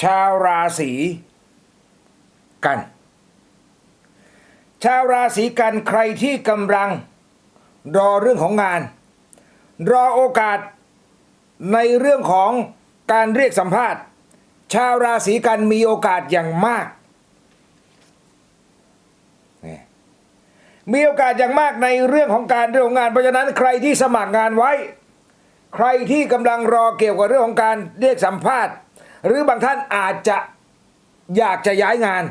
ชาวราศีกัน ชาวราศีกันใครที่กำลังรอเรื่องของงาน รอโอกาสในเรื่องของการเรียกสัมภาษณ์ ชาวราศีกันมีโอกาสอย่างมาก มีโอกาสอย่างมากในเรื่องของการเรื่องงาน เพราะฉะนั้นใครที่สมัครงานไว้ ใครที่กำลังรอเกี่ยวกับเรื่องของการเรียกสัมภาษณ์ หรือบางท่านอาจจะอยากจะย้ายงาน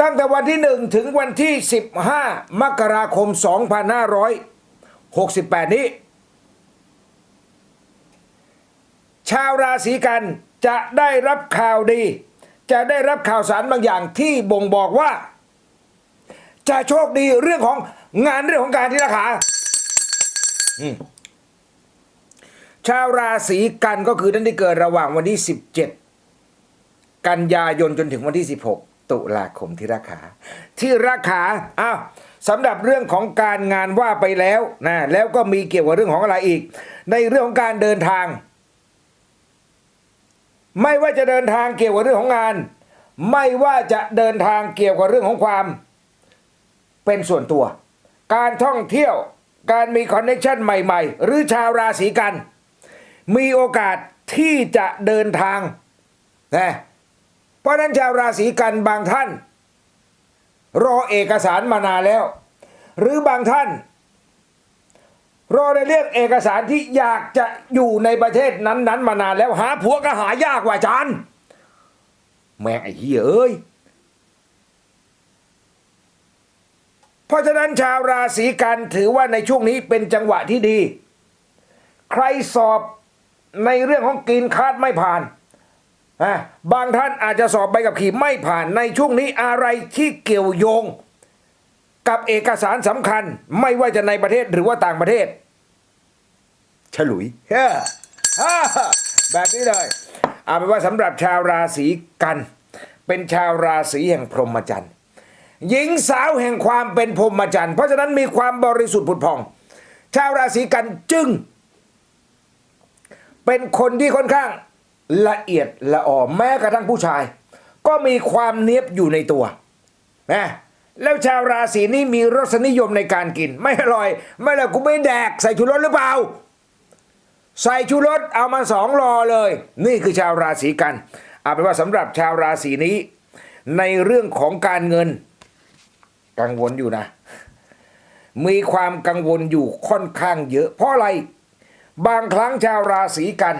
ตั้งแต่วันที่ 1 ถึงวันที่ 15 มกราคม 2568 นี้ ชาวราศีกันจะได้รับข่าวดี จะได้รับข่าวสารบางอย่างที่บ่งบอกว่า จะโชคดีเรื่องของงานเรื่องของการที่ราคาอืม ชาวราศีกันก็คือท่านที่เกิดระหว่างวันที่ 17 กันยายนจนถึงวันที่ 16 ตุลาคมที่ราคา ที่ราคาอ้าวสำหรับเรื่องของการงานว่าไปแล้วนะแล้วก็มีเกี่ยวกับเรื่องของอะไรอีก ในเรื่องของการเดินทาง ไม่ว่าจะเดินทางเกี่ยวกับเรื่องของงาน ไม่ว่าจะเดินทางเกี่ยวกับเรื่องของความ เป็นส่วนตัว การท่องเที่ยวการมีคอนเนคชันใหม่ ๆ หรือชาวราศีกัน มีโอกาสที่จะเดินทางนะเพราะฉะนั้นชาวราศีกันบางท่าน รอเอกสารมานานแล้ว หรือบางท่าน รอในเรื่องเอกสารที่อยากจะอยู่ในประเทศนั้นๆ มานานแล้วหาผัวก็หายากว่าจารย์แม่งไอ้เหี้ยเอ้ยเพราะฉะนั้นชาวราศีกันถือว่าในช่วงนี้เป็นจังหวะที่ดี ใครสอบ ในเรื่องของกินคาดไม่ผ่านอะบางท่านอาจจะสอบใบกับขี่ไม่ผ่านในช่วงนี้อะไรที่เกี่ยวโยง กับเอกสารสำคัญไม่ว่าจะในประเทศหรือว่าต่างประเทศ ฉลุยเฮ้อฮ่าแบบนี้เลยเอาเป็นว่าสำหรับชาวราศีกัน เป็นชาวราศีแห่งพรหมจรรย์หญิงสาวแห่งความเป็นพรหมจรรย์เพราะฉะนั้นมีความบริสุทธิ์ผุดผ่อง ชาวราศีกันจึง เป็นคนที่ค่อนข้างละเอียดละออแม้กระทั่งผู้ชาย ก็มีความเนียบอยู่ในตัวนะแล้วชาวราศีนี้มีรสนิยมในการกิน ไม่อร่อย ไม่อร่อยกูไม่แดกใส่ชูรสหรือเปล่า ใส่ชูรสเอามาสองรอเลย นี่คือชาวราศีกันเอาเป็นว่าสำหรับชาวราศีนี้ ในเรื่องของการเงิน กังวลอยู่นะ มีความกังวลอยู่ค่อนข้างเยอะ เพราะอะไร บางครั้งชาวราศีกัน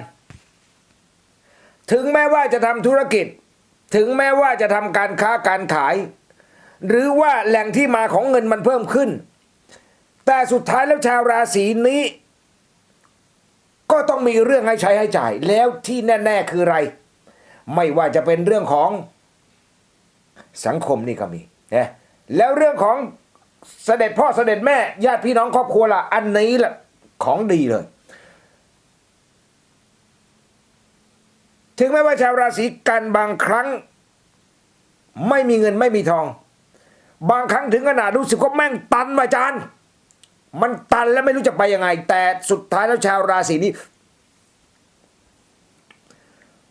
ถึงแม้ว่าจะทำธุรกิจ ถึงแม้ว่าจะทำการค้าการขาย หรือว่าแหล่งที่มาของเงินมันเพิ่มขึ้น แต่สุดท้ายแล้วชาวราศีนี้ ก็ต้องมีเรื่องให้ใช้ให้จ่าย แล้วที่แน่ ๆ คืออะไร ไม่ว่าจะเป็นเรื่องของสังคมนี่ก็มีนะแล้วเรื่องของเสด็จพ่อเสด็จแม่ญาติพี่น้องครอบครัวละอันนี้แหละของดีเลย ถึงแม้ว่าชาวราศีกันบางครั้ง ไม่มีเงินไม่มีทอง บางครั้งถึงขนาดรู้สึกว่าแม่งตันมาจานมันตันแล้วไม่รู้จะไปยังไง แต่สุดท้ายแล้วชาวราศีนี้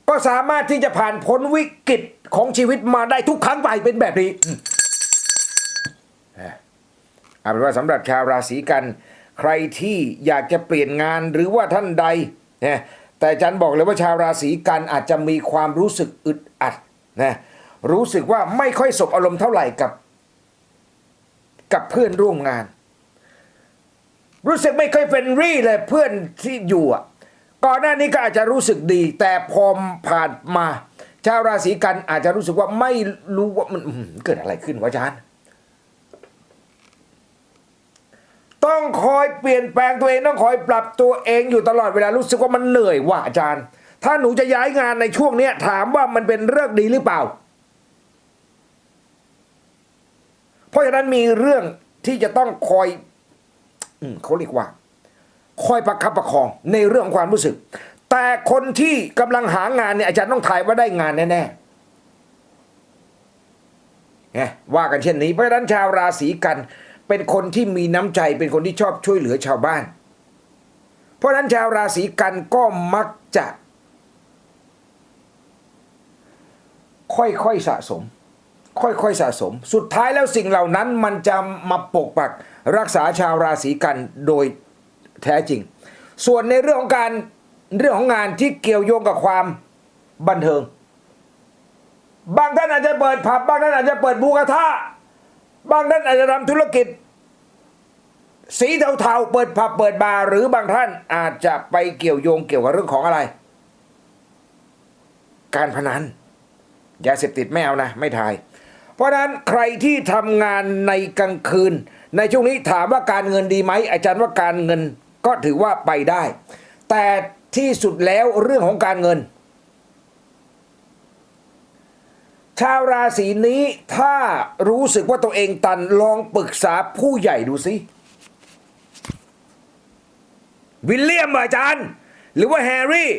ก็สามารถที่จะผ่านพ้นวิกฤตของชีวิตมาได้ทุกครั้งไปเป็นแบบนี้อืมเอาเป็นว่าสำหรับชาวราศีกัน ใครที่อยากจะเปลี่ยนงานหรือว่าท่านใดนะ แต่จันบอกเลยว่าชาวราศีกันอาจจะมีความรู้สึกอึดอัดนะรู้สึกว่าไม่ค่อยสบอารมณ์เท่าไหร่กับ กับเพื่อนร่วมงาน รู้สึกไม่ค่อยเฟรนรี่เลยเพื่อนที่อยู่อะก่อนหน้านี้ก็อาจจะรู้สึกดี แต่พอผ่านมา ชาวราศีกันอาจจะรู้สึกว่าไม่รู้ว่ามันเกิดอะไรขึ้นวะอาจารย์ ต้องคอยเปลี่ยนแปลงตัวเองต้องคอยปรับตัวเองอยู่ตลอดเวลารู้สึกว่ามันเหนื่อยว่ะอาจารย์ ถ้าหนูจะย้ายงานในช่วงเนี้ยถามว่ามันเป็นเรื่องดีหรือเปล่า เพราะฉะนั้นมีเรื่องที่จะต้องคอยอืเขาเรียกว่า คอยประคับประคองในเรื่องความรู้สึก แต่คนที่กำลังหางานเนี่ยอาจารย์ต้องถ่ายว่าได้งานแน่ๆไงว่ากันเช่นนี้เพราะฉะนั้นชาวราศีกัน เป็นคนที่มีน้ำใจเป็นคนที่ชอบช่วยเหลือชาวบ้าน เพราะนั้นชาวราศีกันก็มักจะ ค่อยๆสะสม ค่อยๆสะสม สุดท้ายแล้วสิ่งเหล่านั้นมันจะมาปกปักรักษาชาวราศีกันโดยแท้จริง ส่วนในเรื่องของการเรื่องของงานที่เกี่ยวโยงกับความบันเทิง บางท่านอาจจะเปิดผับบางท่านอาจจะเปิดบูกระทะ บางท่านอาจจะทำธุรกิจ สีเทาๆเปิดผับเปิดบาร์หรือบางท่านอาจจะไปเกี่ยวโยงเกี่ยวกับเรื่องของอะไร การพนันยาเสพติดไม่เอานะ ไม่ทาย เพราะฉะนั้นใครที่ทำงานในกลางคืน ในช่วงนี้ถามว่าการเงินดีไหมอาจารย์ว่าการเงินก็ถือว่าไปได้ แต่ที่สุดแล้วเรื่องของการเงิน ชาวราศีนี้ถ้ารู้สึกว่าตัวเองตันลองปรึกษาผู้ใหญ่ดูสิวิลเลียมอาจารย์ หรือว่าแฮร์รี่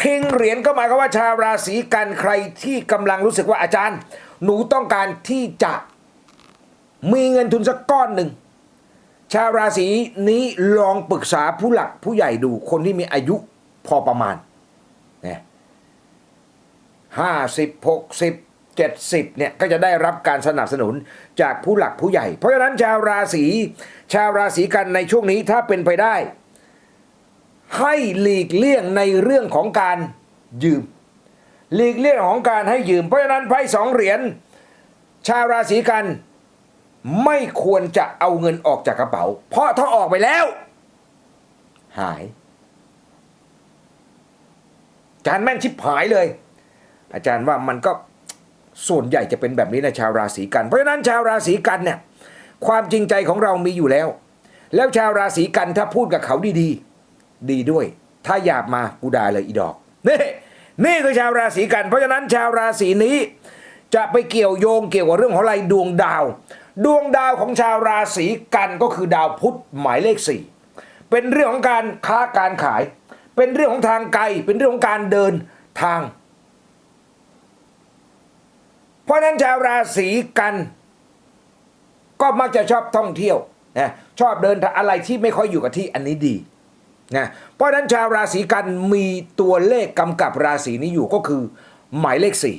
คิงเหรียญก็หมายความว่าชาวราศีกันใครที่กำลังรู้สึกว่าอาจารย์ หนูต้องการที่จะมีเงินทุนสักก้อนหนึ่งชาวราศีนี้ลองปรึกษาผู้หลักผู้ใหญ่ดูคนที่มีอายุพอประมาณเนี่ย 50 60 70เนี่ยก็จะได้รับการสนับสนุนจากผู้หลักผู้ใหญ่ เพราะฉะนั้นชาวราศีชาวราศีกันในช่วงนี้ถ้าเป็นไปได้ ให้หลีกเลี่ยงในเรื่องของการยืม หลีกเลี่ยงของการให้ยืม เพราะฉะนั้นไพ่สองเหรียญชาวราศีกันไม่ควรจะเอาเงินออกจากกระเป๋า เพราะถ้าออกไปแล้ว หาย จานแม่นชิบหายเลย อาจารย์ว่ามันก็ส่วนใหญ่จะเป็นแบบนี้นะชาวราศีกัน เพราะฉะนั้นชาวราศีกันเนี่ยความจริงใจของเรามีอยู่แล้ว แล้วชาวราศีกันถ้าพูดกับเขาดีๆ ดีด้วย ถ้าหยาบมากูด่าเลยอีดอกนี่นี่คือชาวราศีกัน เพราะฉะนั้นชาวราศีนี้ จะไปเกี่ยวโยงเกี่ยวกับเรื่องของอะไรดวงดาว ดวงดาวของชาวราศีกันก็คือดาวพุธหมายเลขสี่เป็นเรื่องของการค้าการขาย เป็นเรื่องของทางไกลเป็นเรื่องของการเดินทาง ราะนั้นชาวราศีกัน ก็มักจะชอบท่องเที่ยวนะชอบเดินอะไรที่ไม่ค่อยอยู่กับที่อันนี้ดีนะเพราะนั้นชาวราศีกันมีตัวเลขกำกับราศีนี้อยู่ก็คือหมายเลขสี่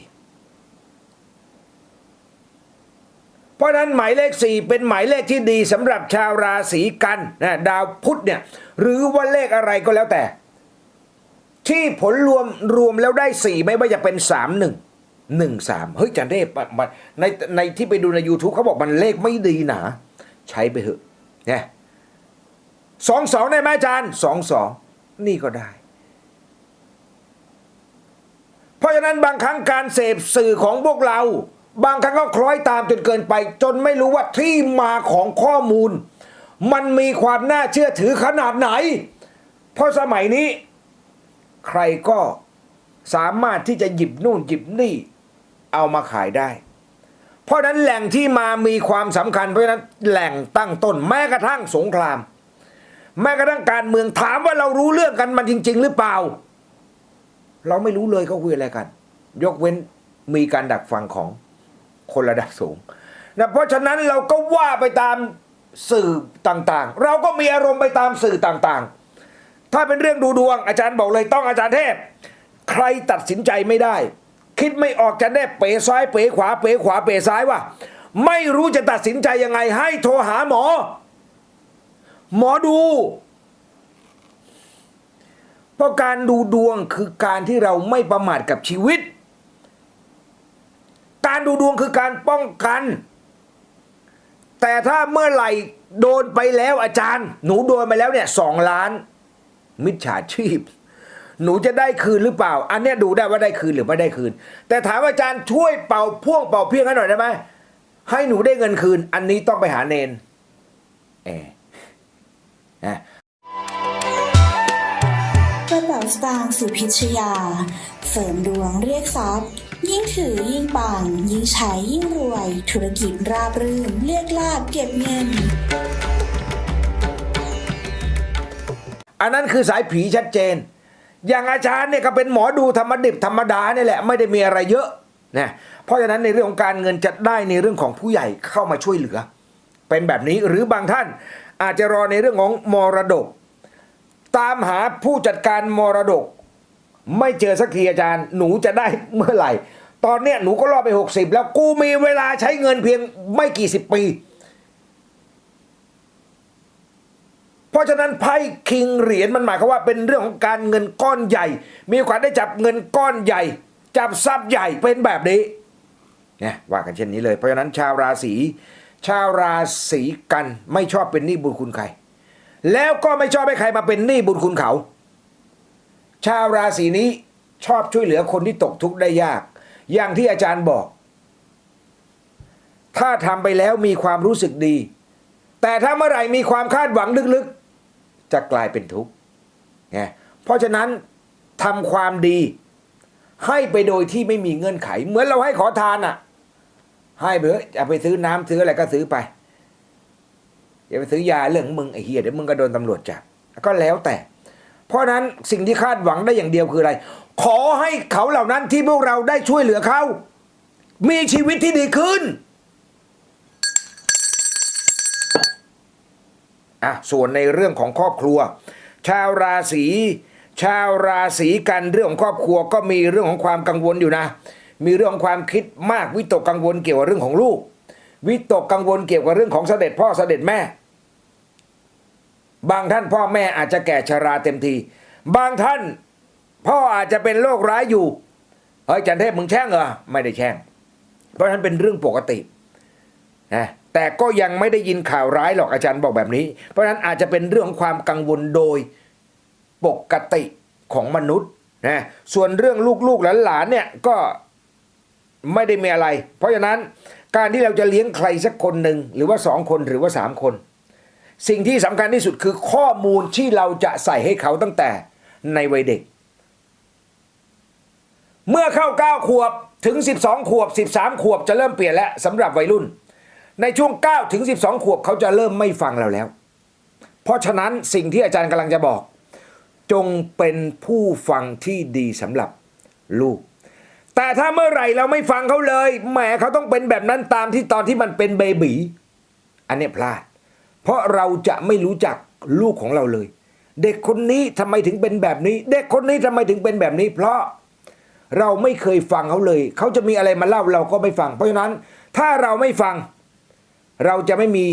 เพราะฉะนั้นหมายเลขสี่เป็นหมายเลขที่ดีสำหรับชาวราศีกันนะดาวพุธเนี่ยหรือว่าเลขอะไรก็แล้วแต่ ที่ผลรวมรวมแล้วได้สี่ไม่ว่าจะเป็นสามหนึ่ง หนึ่งสามเฮ้ยจันเทพมันในในที่ไปดูใน YouTube เขาบอกมันเลขไม่ดีหนา ใช้ไปเถอะเนี่ยสองสองได้ไหมอาจารย์สองสองนี่ก็ได้ เพราะฉะนั้นบางครั้งการเสพสื่อของพวกเรา บางครั้งก็คล้อยตามจนเกินไป จนไม่รู้ว่าที่มาของข้อมูล มันมีความน่าเชื่อถือขนาดไหน เพราะสมัยนี้ ใครก็สามารถที่จะหยิบนู่นหยิบนี่ เอามาขายได้ เพราะนั้นแหล่งที่มามีความสำคัญ เพราะฉะนั้นแหล่งตั้งต้นแม้กระทั่งสงคราม แม้กระทั่งการเมืองถามว่าเรารู้เรื่องกันมันจริง ๆ หรือเปล่า เราไม่รู้เลยเขาคุยอะไรกัน ยกเว้นมีการดักฟังของคนระดับสูงนะเพราะฉะนั้นเราก็ว่าไปตามสื่อต่างๆ เราก็มีอารมณ์ไปตามสื่อต่างๆ ถ้าเป็นเรื่องดูดวงอาจารย์บอกเลยต้องอาจารย์เทพ ใครตัดสินใจไม่ได้ คิดไม่ออกจะได้เป๋ซ้ายเป๋ขวาเป๋ขวาเป๋ซ้ายว่าไม่รู้จะตัดสินใจยังไง ให้โทรหาหมอ หมอดู เพราะการดูดวงคือการที่เราไม่ประมาทกับชีวิต การดูดวงคือการป้องกัน แต่ถ้าเมื่อไหร่โดนไปแล้วอาจารย์ หนูโดนไปแล้วเนี่ยสองล้าน มิจฉาชีพ หนูจะได้คืนหรือเปล่า อันเนี้ยดูได้ว่าได้คืนหรือไม่ได้คืน แต่ถามว่าอาจารย์ช่วยเป่าพ่วงเป่าเพียงให้หน่อยได้ไหมให้หนูได้เงินคืน อันนี้ต้องไปหาเนนเออกระเป๋าสตางค์สุพิชยา เสริมดวงเรียกทรัพย์ ยิ่งถือยิ่งปัง ยิ่งใช้ยิ่งรวย ธุรกิจราบรื่นเรียกลาบเก็บเงิน อันนั้นคือสายผีชัดเจน อย่างอาจารย์เนี่ยก็เป็นหมอดูธรรมดิบธรรมดาเนี่ยแหละไม่ได้มีอะไรเยอะนะเพราะฉะนั้นในเรื่องของการเงินจะได้ในเรื่องของผู้ใหญ่เข้ามาช่วยเหลือ เป็นแบบนี้หรือบางท่านอาจจะรอในเรื่องของมรดก ตามหาผู้จัดการมรดก ไม่เจอสักทีอาจารย์หนูจะได้เมื่อไหร่ ตอนเนี้ยหนูก็รอไปหกสิบแล้วกูมีเวลาใช้เงินเพียงไม่กี่สิบปี เพราะฉะนั้นไพ่คิงเหรียญมันหมายความว่าเป็นเรื่องของการเงินก้อนใหญ่ มีโอกาสได้จับเงินก้อนใหญ่ จับทรัพย์ใหญ่เป็นแบบนี้เนี่ยว่ากันเช่นนี้เลย เพราะฉะนั้นชาวราศีชาวราศีกันไม่ชอบเป็นหนี้บุญคุณใคร แล้วก็ไม่ชอบให้ใครมาเป็นหนี้บุญคุณเขา ชาวราศีนี้ชอบช่วยเหลือคนที่ตกทุกข์ได้ยาก อย่างที่อาจารย์บอก ถ้าทำไปแล้วมีความรู้สึกดี แต่ถ้าเมื่อไหร่มีความคาดหวังลึกๆ จะกลายเป็นทุกข์ไงเพราะฉะนั้นทำความดี ให้ไปโดยที่ไม่มีเงื่อนไข เหมือนเราให้ขอทานอะ ให้ไปเถอะจะไปซื้อน้ำซื้ออะไรก็ซื้อไปอย่าไปซื้อยาเรื่องมึงไอ้เฮียเดี๋ยวมึงก็โดนตำรวจจับก็แล้วแต่ เพราะฉะนั้นสิ่งที่คาดหวังได้อย่างเดียวคืออะไร ขอให้เขาเหล่านั้นที่พวกเราได้ช่วยเหลือเขา มีชีวิตที่ดีขึ้น อะส่วนในเรื่องของครอบครัว ชาวราศีชาวราศีกันเรื่องของครอบครัวก็มีเรื่องของความกังวลอยู่นะ มีเรื่องของความคิดมากวิตกกังวลเกี่ยวกับเรื่องของลูก วิตกกังวลเกี่ยวกับเรื่องของเสด็จพ่อเสด็จแม่ บางท่านพ่อแม่อาจจะแก่ชราเต็มที บางท่านพ่ออาจจะเป็นโรคร้ายอยู่เฮ้ยจันเทพมึงแช่งเหรอไม่ได้แช่ง เพราะฉะนั้นเป็นเรื่องปกตินะ แต่ก็ยังไม่ได้ยินข่าวร้ายหรอกอาจารย์บอกแบบนี้ เพราะฉะนั้นอาจจะเป็นเรื่องของความกังวลโดยปกติของมนุษย์นะส่วนเรื่องลูกๆหลานๆเนี่ยก็ไม่ได้มีอะไร เพราะฉะนั้นการที่เราจะเลี้ยงใครสักคนหนึ่งหรือว่าสองคนหรือว่าสามคน สิ่งที่สำคัญที่สุดคือข้อมูลที่เราจะใส่ให้เขาตั้งแต่ในวัยเด็ก เมื่อเข้า 9 ขวบถึง 12 ขวบ 13 ขวบจะเริ่มเปลี่ยนแล้วสำหรับวัยรุ่น ในช่วง 9 ถึง 12 ขวบเขาจะเริ่มไม่ฟังเราแล้ว เพราะฉะนั้นสิ่งที่อาจารย์กำลังจะบอก จงเป็นผู้ฟังที่ดีสำหรับลูก แต่ถ้าเมื่อไหร่เราไม่ฟังเขาเลยแหมเขาต้องเป็นแบบนั้นตามที่ตอนที่มันเป็นเบบีอันนี้พลาด เพราะเราจะไม่รู้จักลูกของเราเลย เด็กคนนี้ทำไมถึงเป็นแบบนี้ เด็กคนนี้ทำไมถึงเป็นแบบนี้ เพราะเราไม่เคยฟังเขาเลย เขาจะมีอะไรมาเล่าเราก็ไม่ฟัง เพราะฉะนั้นถ้าเราไม่ฟัง เราจะไม่มี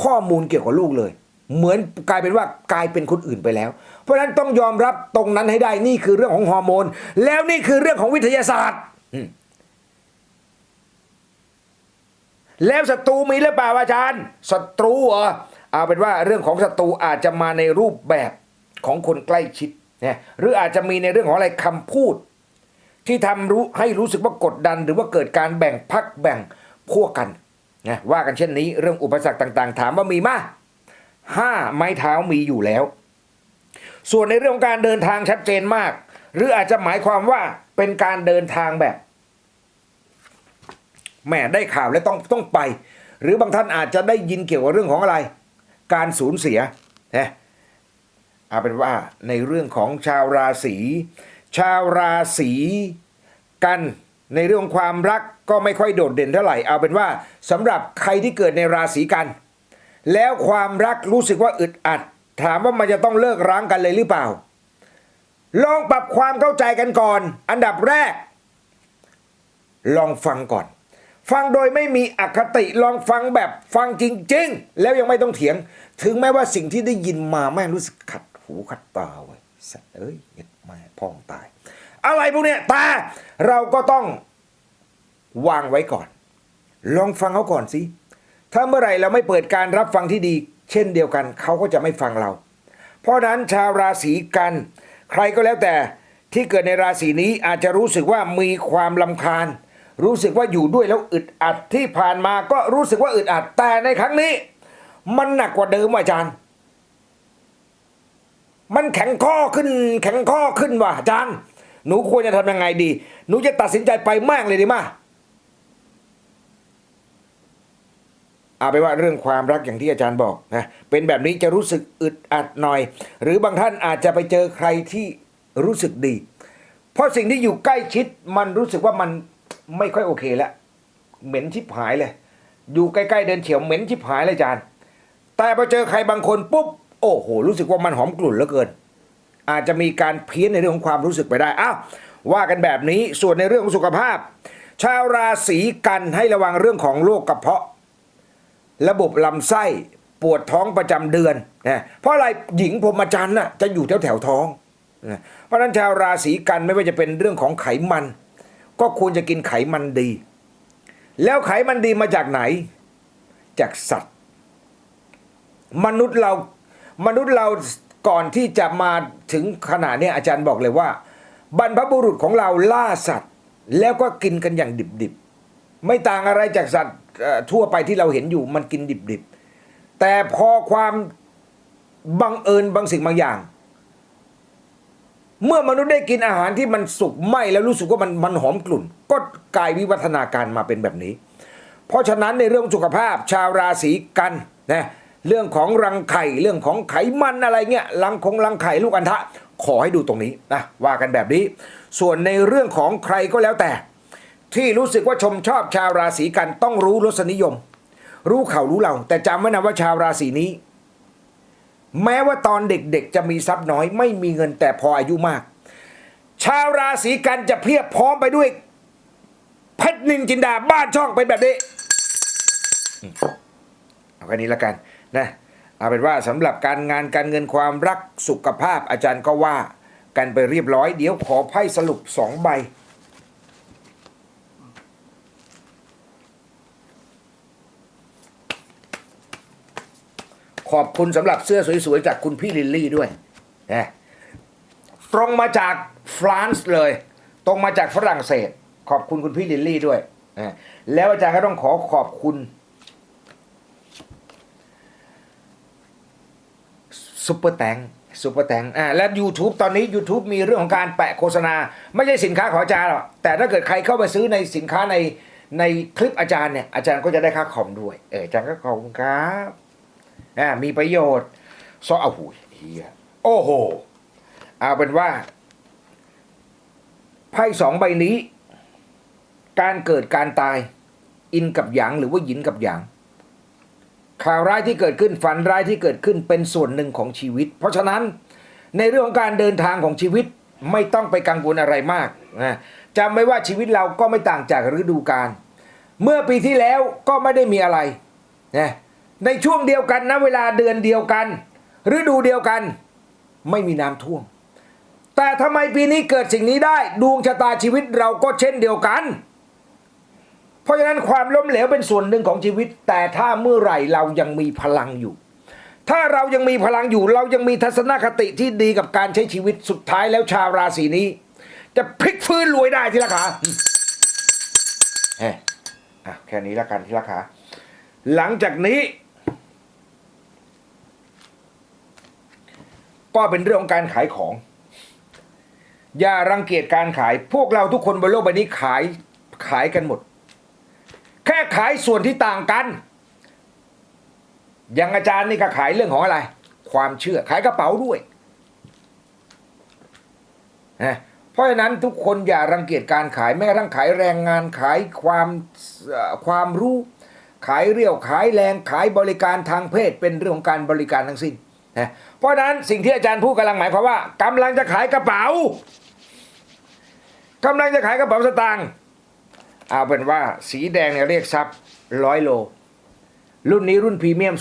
ข้อมูลเกี่ยวกับลูกเลย เหมือนกลายเป็นว่ากลายเป็นคนอื่นไปแล้ว เพราะฉะนั้นต้องยอมรับตรงนั้นให้ได้นี่คือเรื่องของฮอร์โมน แล้วนี่คือเรื่องของวิทยาศาสตร์แล้วศัตรูมีหรือเปล่าอาจารย์ศัตรูเหรอเอาเป็นว่าเรื่องของศัตรูอาจจะมาในรูปแบบของคนใกล้ชิดนี่ยหรืออาจจะมีในเรื่องของอะไรคำพูด ที่ทำรู้ให้รู้สึกว่ากดดัน หรือว่าเกิดการแบ่งพักแบ่งพวกกันนะว่ากันเช่นนี้เรื่องอุปสรรคต่างๆ ถามว่ามีมาห้าไม้เท้ามีอยู่แล้ว ส่วนในเรื่องของการเดินทางชัดเจนมาก หรืออาจจะหมายความว่าเป็นการเดินทางแบบแหม่ได้ข่าวแล้วต้องต้องไป หรือบางท่านอาจจะได้ยินเกี่ยวกับเรื่องของอะไร การสูญเสียนะเอาเป็นว่าในเรื่องของชาวราศี ชาวราศีกันในเรื่องความรักก็ไม่ค่อยโดดเด่นเท่าไหร่ เอาเป็นว่าสำหรับใครที่เกิดในราศีกัน แล้วความรักรู้สึกว่าอึดอัด ถามว่ามันจะต้องเลิกร้างกันเลยหรือเปล่า ลองปรับความเข้าใจกันก่อน อันดับแรก ลองฟังก่อน ฟังโดยไม่มีอคติลองฟังแบบฟังจริง ๆ แล้วยังไม่ต้องเถียง ถึงแม้ว่าสิ่งที่ได้ยินมาแม่งรู้สึกขัดหูขัดตาเว้ยสัตว์เอ้ย เห็ดแม่พ่องตาย อะไรพวกเนี้ยแต่เราก็ต้องวางไว้ก่อน ลองฟังเขาก่อนสิถ้าเมื่อไหร่เราไม่เปิดการรับฟังที่ดี เช่นเดียวกันเขาก็จะไม่ฟังเรา เพราะนั้นชาวราศีกัน ใครก็แล้วแต่ที่เกิดในราศีนี้อาจจะรู้สึกว่ามีความลำคาญ รู้สึกว่าอยู่ด้วยแล้วอึดอัดที่ผ่านมาก็รู้สึกว่าอึดอัดแต่ในครั้งนี้ มันหนักกว่าเดิมอาจารย์ มันแข็งข้อขึ้น แข็งข้อขึ้นว่ะอาจารย์ หนูควรจะทำยังไงดี หนูจะตัดสินใจไปมากเลยดีมาเอาไปว่าเรื่องความรักอย่างที่อาจารย์บอกนะเป็นแบบนี้จะรู้สึกอึดอัดหน่อย หรือบางท่านอาจจะไปเจอใครที่รู้สึกดี เพราะสิ่งที่อยู่ใกล้ชิดมันรู้สึกว่ามันไม่ค่อยโอเคแล้วเหม็นชิบหายเลย อยู่ใกล้ๆเดินเฉียวเหม็นชิบหายเลยอาจารย์ แต่พอเจอใครบางคนปุ๊บ โอ้โห รู้สึกว่ามันหอมกลุ่นเหลือเกิน อาจจะมีการเพี้ยนในเรื่องของความรู้สึกไปได้อ้าวว่ากันแบบนี้ส่วนในเรื่องของสุขภาพ ชาวราศีกันให้ระวังเรื่องของโรคกระเพาะ ระบบลำไส้ปวดท้องประจำเดือนนะเพราะอะไรหญิงพรมจรรย์น่ะจะอยู่แถวแถวท้องนะเพราะฉะนั้นชาวราศีกันไม่ว่าจะเป็นเรื่องของไขมัน ก็ควรจะกินไขมันดี แล้วไขมันดีมาจากไหน จากสัตว์ มนุษย์เรา มนุษย์เราก่อนที่จะมาถึงขนาดนี้อาจารย์บอกเลยว่า บรรพบุรุษของเราล่าสัตว์ แล้วก็กินกันอย่างดิบๆ ไม่ต่างอะไรจากสัตว์ทั่วไปที่เราเห็นอยู่มันกินดิบๆ แต่พอความบังเอิญบางสิ่งบางอย่าง เมื่อมนุษย์ได้กินอาหารที่มันสุกไหมแล้วรู้สึกว่ามันมันหอมกลุ่น ก็กลายวิวัฒนาการมาเป็นแบบนี้ เพราะฉะนั้นในเรื่องสุขภาพชาวราศีกันนะ เรื่องของรังไข่เรื่องของไขมันอะไรเงี้ยรังของรังไข่ลูกอันทะ ขอให้ดูตรงนี้นะว่ากันแบบนี้ ส่วนในเรื่องของใครก็แล้วแต่ ที่รู้สึกว่าชมชอบชาวราศีกันต้องรู้รสนิยม รู้เขารู้เรา แต่จำไว้นะว่าชาวราศีนี้ แม้ว่าตอนเด็กๆจะมีทรัพย์น้อย ไม่มีเงินแต่พออายุมาก ชาวราศีกันจะเพียบพร้อมไปด้วยเพชรนินจินดาบ้านช่องเป็นแบบนี้เอาแค่นี้แล้วกัน นะเอาเป็นว่าสำหรับการงานการเงินความรักสุขภาพอาจารย์ก็ว่า กันไปเรียบร้อย เดี๋ยวขอไพ่สรุปสองใบ ขอบคุณสำหรับเสื้อสวยๆ จากคุณพี่ลิลลี่ด้วยนะตรงมาจากฟรานซ์เลย ตรงมาจากฝรั่งเศส ขอบคุณคุณพี่ลิลลี่ด้วยนะแล้วอาจารย์ก็ต้องขอขอบคุณ ซุปเปอร์แตงซุปเปอร์แตงอ่าและ YouTube ตอนนี้ YouTube มีเรื่องของการแปะโฆษณา ไม่ใช่สินค้าของอาจารย์หรอกแต่ถ้าเกิดใครเข้าไปซื้อในสินค้าในในคลิปอาจารย์เนี่ยอาจารย์ก็จะได้ค่าคอมด้วย เอออาจารย์ก็ขอบคุณครับอ่ามีประโยชน์ซอเอาหูเฮียโอ้โหเอาเป็นว่าไพ่สองใบนี้ การเกิดการตาย อินกับหยางหรือว่าหยินกับหยาง ข่าวร้ายที่เกิดขึ้นฝันร้ายที่เกิดขึ้นเป็นส่วนหนึ่งของชีวิต เพราะฉะนั้นในเรื่องของการเดินทางของชีวิตไม่ต้องไปกังวลอะไรมากนะจำไว้ว่าชีวิตเราก็ไม่ต่างจากฤดูกาลเมื่อปีที่แล้วก็ไม่ได้มีอะไรนะในช่วงเดียวกันนะเวลาเดือนเดียวกันฤดูเดียวกันไม่มีน้ำท่วม แต่ทำไมปีนี้เกิดสิ่งนี้ได้ ดวงชะตาชีวิตเราก็เช่นเดียวกัน เพราะฉะนั้นความล้มเหลวเป็นส่วนหนึ่งของชีวิต แต่ถ้าเมื่อไหร่เรายังมีพลังอยู่ ถ้าเรายังมีพลังอยู่ เรายังมีทัศนคติที่ดีกับการใช้ชีวิตสุดท้ายแล้วชาวราศีนี้ จะพลิกฟื้นรวยได้ที่ราคาเฮ้อะแค่นี้ละกันที่ราคาหลังจากนี้ ก็เป็นเรื่องของการขายของ อย่ารังเกียจการขาย พวกเราทุกคนบนโลกใบนี้ขายขายกันหมด ขายส่วนที่ต่างกัน อย่างอาจารย์นี่ก็ขายเรื่องของอะไร ความเชื่อขายกระเป๋าด้วยนะเพราะฉะนั้นทุกคนอย่ารังเกียจการขายแม้กระทั่งขายแรงงานขายความความรู้ขายเรี่ยวขายแรงขายบริการทางเพศเป็นเรื่องของการบริการทั้งสิ้นนะเพราะฉะนั้นสิ่งที่อาจารย์พูดกำลังหมายความว่ากำลังจะขายกระเป๋ากำลังจะขายกระเป๋าสตางค์ เอาเป็นว่าสีแดงเนี่ยเรียกซับร้อยโล รุ่นนี้รุ่นพรีเมียม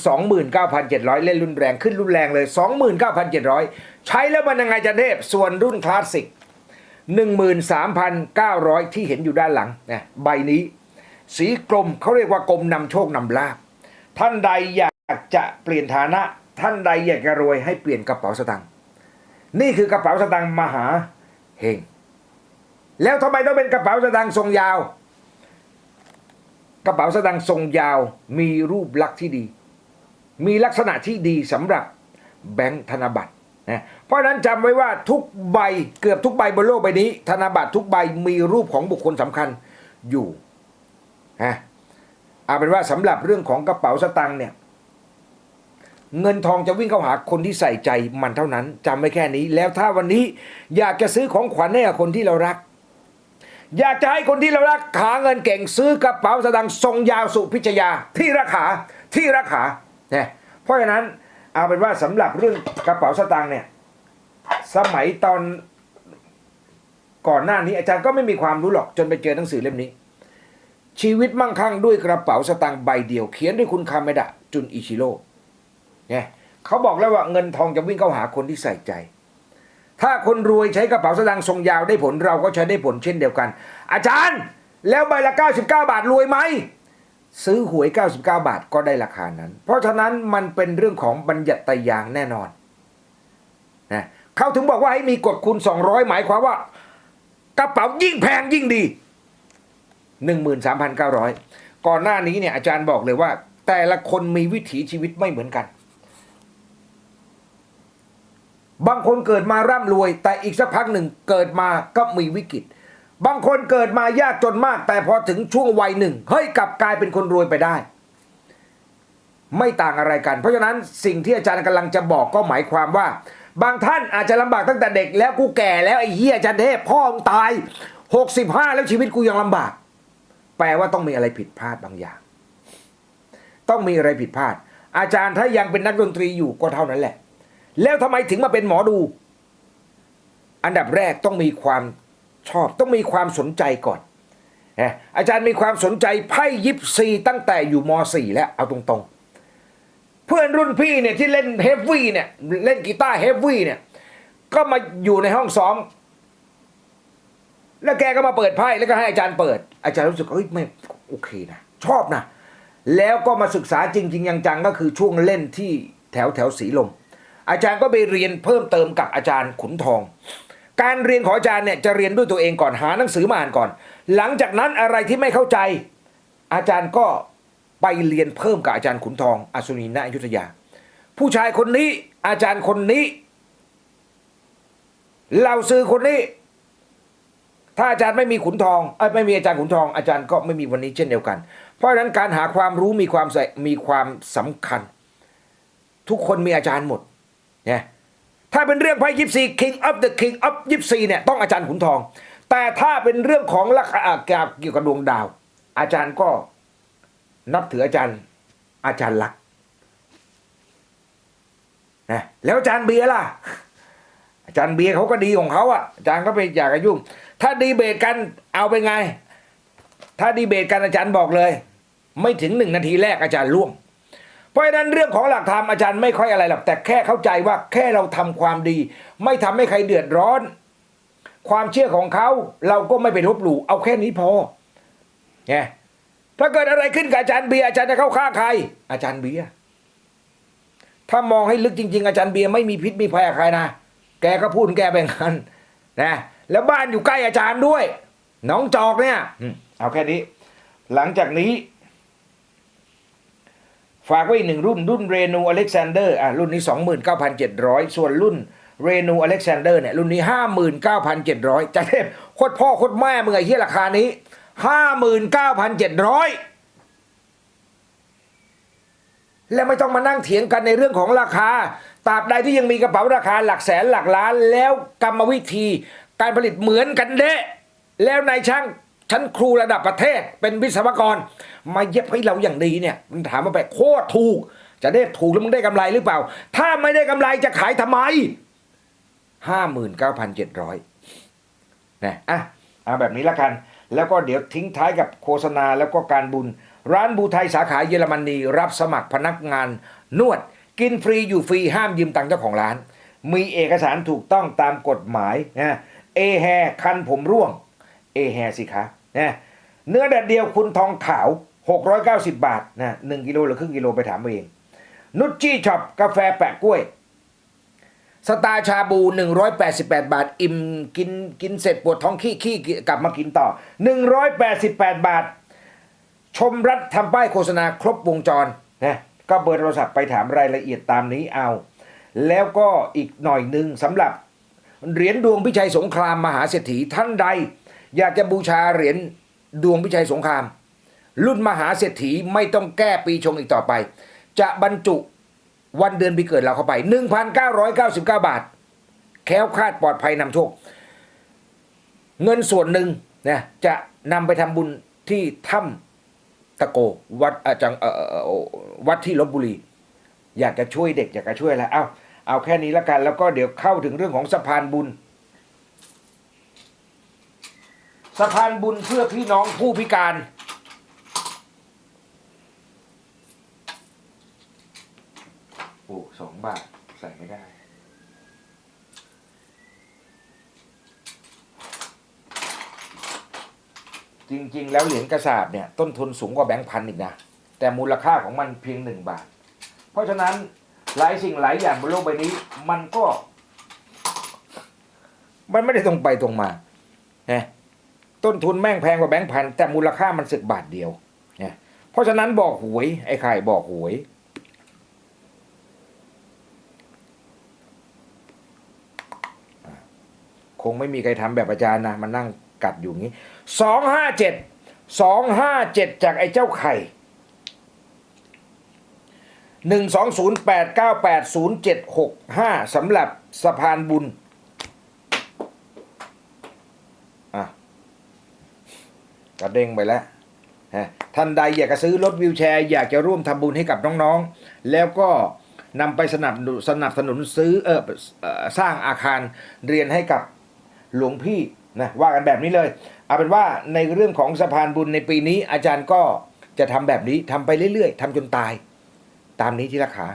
29,700 เล่นรุ่นแรงขึ้นรุ่นแรงเลย 29,700 ใช้แล้วมันยังไงจะเทพ ส่วนรุ่นคลาสสิก 13,900 ที่เห็นอยู่ด้านหลังนะใบนี้ สีกลมเขาเรียกว่ากลมนำโชคนำลาบ ท่านใดอยากจะเปลี่ยนฐานะ ท่านใดอยากจะรวยให้เปลี่ยนกระเป๋าสตางค์นี่คือกระเป๋าสตางค์มหาเฮงแล้วทำไมต้องเป็นกระเป๋าสตางค์ทรงยาว กระเป๋าสตางค์ทรงยาวมีรูปลักษณ์ที่ดี มีลักษณะที่ดีสำหรับแบงค์ธนบัตรนะเพราะฉะนั้นจำไว้ว่าทุกใบเกือบทุกใบบนโลกใบนี้ ธนบัตรทุกใบมีรูปของบุคคลสำคัญอยู่นะเอาเป็นว่าสำหรับเรื่องของกระเป๋าสตางค์เนี่ยเงินทองจะวิ่งเข้าหาคนที่ใส่ใจมันเท่านั้นจำไว้แค่นี้ แล้วถ้าวันนี้อยากจะซื้อของขวัญให้กับคนที่เรารัก อยากจะให้คนที่เรารักหาเงินเก่งซื้อกระเป๋าสตางค์ทรงยาวสุพิชยาที่ราคาที่ราคาเนี่ยเพราะฉะนั้นเอาเป็นว่าสำหรับเรื่องกระเป๋าสตางค์เนี่ยสมัยตอนก่อนหน้านี้อาจารย์ก็ไม่มีความรู้หรอกจนไปเจอหนังสือเล่มนี้ ชีวิตมั่งคั่งด้วยกระเป๋าสตางค์ใบเดียวเขียนด้วยคุณคาเมดะจุนอิชิโร่เนี่ยเขาบอกแล้วว่าเงินทองจะวิ่งเข้าหาคนที่ใส่ใจ ถ้าคนรวยใช้กระเป๋าสตางค์ทรงยาวได้ผลเราก็ใช้ได้ผลเช่นเดียวกัน อาจารย์ แล้วใบละ 99 บาทรวยไหม ซื้อหวย 99 บาทก็ได้ราคานั้น เพราะฉะนั้นมันเป็นเรื่องของบัญญัติยางแน่นอนนะเขาถึงบอกว่าให้มีกฎคูณ 200 หมายความว่า กระเป๋ายิ่งแพงยิ่งดี 13,900 ก่อนหน้านี้เนี่ยอาจารย์บอกเลยว่า แต่ละคนมีวิถีชีวิตไม่เหมือนกัน บางคนเกิดมาร่ำรวย แต่อีกสักพักหนึ่งเกิดมาก็มีวิกฤต บางคนเกิดมายากจนมาก แต่พอถึงช่วงวัยหนึ่งเฮ้ยกลับกลายเป็นคนรวยไปได้ ไม่ต่างอะไรกัน เพราะฉะนั้นสิ่งที่อาจารย์กำลังจะบอกก็หมายความว่า บางท่านอาจจะลำบากตั้งแต่เด็กแล้วกูแก่แล้วไอ้เหี้ยอาจารย์เทพพ่อมึงตาย 65 แล้วชีวิตกูยังลำบาก แปลว่าต้องมีอะไรผิดพลาดบางอย่าง ต้องมีอะไรผิดพลาด อาจารย์ถ้ายังเป็นนักดนตรีอยู่ก็เท่านั้นแหละ แล้วทำไมถึงมาเป็นหมอดู อันดับแรกต้องมีความชอบต้องมีความสนใจก่อนนะอาจารย์มีความสนใจไพ่ยิปซีตั้งแต่อยู่ม .4 แล้วเอาตรงๆ เพื่อนรุ่นพี่เนี่ยที่เล่นเฮฟวี่เนี่ยเล่นกีตาร์เฮฟวี่เนี่ยก็มาอยู่ในห้องซ้อม แล้วแกก็มาเปิดไพ่แล้วก็ให้อาจารย์เปิด อาจารย์รู้สึกเฮ้ยไม่โอเคนะชอบนะ แล้วก็มาศึกษาจริงๆจังๆก็คือช่วงเล่นที่แถวแถวสีลม อาจารย์ก็ไปเรียนเพิ่มเติมกับอาจารย์ขุนทอง การเรียนของอาจารย์เนี่ยจะเรียนด้วยตัวเองก่อนหาหนังสือมาอ่านก่อน หลังจากนั้นอะไรที่ไม่เข้าใจ อาจารย์ก็ไปเรียนเพิ่มกับอาจารย์ขุนทองอสุนีนาอยุธยา ผู้ชายคนนี้อาจารย์คนนี้เหล่าซื้อคนนี้ ถ้าอาจารย์ไม่มีขุนทองอไม่มีอาจารย์ขุนทอง อาจารย์ก็ไม่มีวันนี้เช่นเดียวกัน เพราะฉะนั้นการหาความรู้มีความใส่มีความสำคัญ ทุกคนมีอาจารย์หมด เนี่ยถ้าเป็นเรื่องไพ่ยิปซี King of the King of ยิปซีเนี่ยต้องอาจารย์ขุนทอง แต่ถ้าเป็นเรื่องของลักษณะเกี่ยวกับดวงดาว อาจารย์ก็นับถืออาจารย์อาจารย์ลักษนะแล้วอาจารย์เบียร์ล่ะ อาจารย์เบียร์เขาก็ดีของเขาอะอาจารย์ก็ไปอยากจะยุ่ง ถ้าดีเบตกันเอาไปไง ถ้าดีเบตกันอาจารย์บอกเลย ไม่ถึงหนึ่งนาทีแรกอาจารย์ล่วง เพราะฉะนั้นเรื่องของหลักธรรมอาจารย์ไม่ค่อยอะไรหรอกแต่แค่เข้าใจว่าแค่เราทำความดี ไม่ทำให้ใครเดือดร้อน ความเชื่อของเขาเราก็ไม่ไปลบหลู่เอาแค่นี้พอไงถ้าเกิดอะไรขึ้นกับอาจารย์เบียร์อาจารย์จะเข้าข้างใคร อาจารย์เบียร์ถ้ามองให้ลึกจริง ๆ อาจารย์เบียร์ไม่มีพิษมีภัยใครนะแกก็พูดแกไปงั้นนะแล้วบ้านอยู่ใกล้อาจารย์ด้วย น้องจอกเนี่ยเอาแค่นี้ หลังจากนี้ ฝากไว้อีกหนึ่งรุ่น รุ่นเรนูอเล็กซานเดอร์อะรุ่นนี้ 29,700 ส่วนรุ่นเรนูอเล็กซานเดอร์เนี่ยรุ่นนี้ 59,700จะเทพโคตรพ่อโคตรแม่มึงไอ้เหี้ยราคานี้ 59,700 แล้วไม่ต้องมานั่งเถียงกันในเรื่องของราคาตราบใดที่ยังมีกระเป๋าราคาหลักแสนหลักล้าน แล้วกรรมวิธี การผลิตเหมือนกันเดะแล้วนายช่าง ชั้นครูระดับประเทศเป็นวิศวกร มาเย็บให้เราอย่างดีเนี่ยมันถามมาไปโคตรถูก จะได้ถูกแล้วมึงได้กำไรหรือเปล่า ถ้าไม่ได้กำไรจะขายทำไมห้าหมื่นเก้าพันเจ็ดร้อยนะอะเอาแบบนี้ละกัน แล้วก็เดี๋ยวทิ้งท้ายกับโฆษณาแล้วก็การบุญ ร้านบูไทยสาขาเยอรมนีรับสมัครพนักงานนวด กินฟรีอยู่ฟรีห้ามยืมตังค์เจ้าของร้าน มีเอกสารถูกต้องตามกฎหมายนะเอแฮคันผมร่วง เอแฮสิคะ นะเนื้อแดดเดียวคุณทองขาว 690 บาทนะหนึ่งกิโลหรือครึ่งกิโลไปถามเอาเองนุชจี้ช็อปกาแฟแปะกล้วย สตาชาบู 188 บาท อิ่มกินกินเสร็จปวดท้องขี้ขี้กลับมากินต่อ 188 บาท ชมรัฐทำป้ายโฆษณาครบวงจรนะก็เบอร์โทรศัพท์ไปถามรายละเอียดตามนี้เอา แล้วก็อีกหน่อยหนึ่งสำหรับเหรียญดวงพิชัยสงครามมหาเศรษฐีท่านใด อยากจะบูชาเหรียญดวงพิชัยสงคราม รุ่นมหาเศรษฐีไม่ต้องแก้ปีชงอีกต่อไป จะบรรจุวันเดือนปีเกิดเราเข้าไป 1,999 บาท แค้วคาดปลอดภัยนำโชค เงินส่วนหนึ่งนะจะนำไปทำบุญที่ถ้ำตะโกวัดอาจังวัดที่ลบบุรี อยากจะช่วยเด็กอยากจะช่วยอะไรเอาเอาแค่นี้ละกัน แล้วก็เดี๋ยวเข้าถึงเรื่องของสะพานบุญ สะพานบุญเพื่อพี่น้องผู้พิการ โอ้สองบาท ใส่ไม่ได้ จริง ๆ แล้วเหรียญกระสาบเนี่ย ต้นทุนสูงกว่าแบงค์พันอีกนะ แต่มูลค่าของมันเพียงหนึ่งบาท เพราะฉะนั้นหลายสิ่งหลายอย่างบนโลกใบนี้ มันก็ มันไม่ได้ตรงไปตรงมานะ ต้นทุนแม่งแพงกว่าแบงค์พันแต่มูลค่ามันสึกบาทเดียวเนะเพราะฉะนั้นบอกหวย ไอ้ไข่บอกหวย คงไม่มีใครทำแบบอาจารย์นะมานั่งกัดอยู่งี้สองห้าเจ็ดสองห้าเจ็ดจากไอ้เจ้าไข่หนึ่งสองศูนย์แปดเก้าแปดศูนย์เจ็ดหกห้าสำหรับสะพานบุญอะ กระเด้งไปแล้วท่านใดอยากจะซื้อรถวิวแชร์ อยากจะร่วมทำบุญให้กับน้องๆ แล้วก็นำไปสนับสนับสนุนซื้อเออเอ่อสร้างอาคารเรียนให้กับหลวงพี่นะว่ากันแบบนี้เลย เอาเป็นว่าในเรื่องของสะพานบุญในปีนี้อาจารย์ก็จะทำแบบนี้ทำไปเรื่อยๆทำจนตาย ตามนี้ที่ราคา